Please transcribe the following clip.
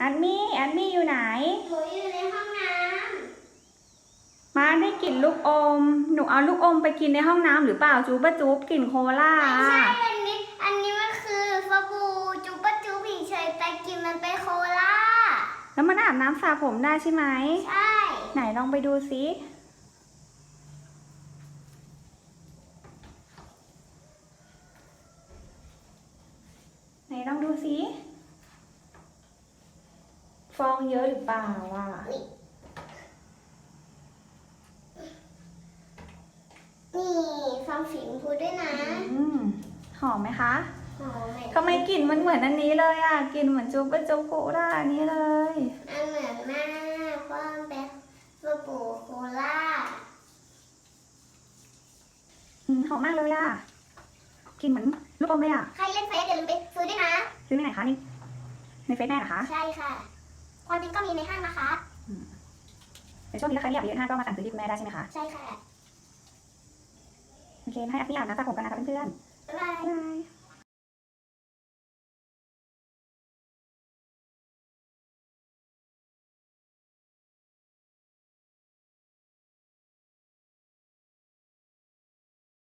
แอนมี่แอนมี่อยู่ไหน หนูอยู่ในห้องน้มาได้กลิ่นลูกอม หนูเอาลูกอมไปกินในห้องน้ำหรือเปล่าจูบะจูบกลิ่นโคลาำไม่ใช่อันนี้ อันนี้มันคือฟาบูจุบปะจุบเฉยๆแต่กินมันเป็นโคลาแล้วมันอาบน้ำสระผมได้ใช่ไหม ใช่ ไหนลองไปดูซิไหนลองดูซิ ฟองเยอะหรือเปล่าอะนี่ฟังฝีมพูด้วยนะอืมหอมไหมคะหอมไหมทำไมกลิ่นมันเหมือนอันนี้เลยอะกลิ่นเหมือนจูบะจูโกด้าอันนี้เลยมันเหมือนมากเพราะมันเป็นฟาบูโคลาอืมหอมมากเลยอะกลิ่นเหมือนลูกอมเลยอะใครเล่นเฟซอย่าลืมไปซื้อด้วยนะซื้อที่ไหนคะนี่ในเฟซแม่เหรอคะ ใช่ค่ะ ความจริงก็มีในห้างนะคะในช่วงนี้ถ้าใครไม่อยากไปเยอะห้างก็มาสั่งซื้อที่คุณแม่ได้ใช่ไหมคะใช่ค่ะโอเคให้แอปปี้อาบน้ำสระผมกันนะคะเพื่อนบ๊ายบายๆบ๊ายบาย